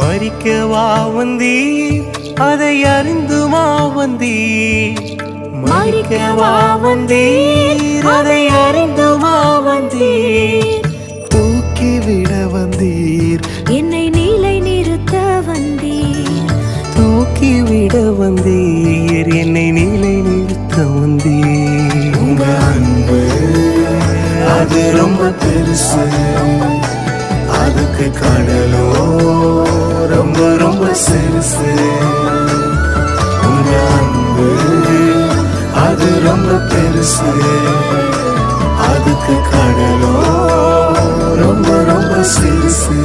மறிக்கவா வந்தீர். அதை அறிந்துமா வந்தீர். மறிக்கவா வந்தீர். அதை அறிந்துமா வந்தீர். தூக்கிவிட வந்தீர். என்னை நீலை நிறுத்த வந்தீர். தூக்கிவிட வந்தீர். என்னை நிலை நிறுத்த வந்தீர். உங்க அன்பு அது ரொம்ப பெருசு. அதுக்கு கடலோ ரொம்ப ரொம்ப சிறுசு உங்க அன்பு அது ரொம்ப பெருசு அதுக்கு கடலோ ரொம்ப ரொம்ப சிறுசு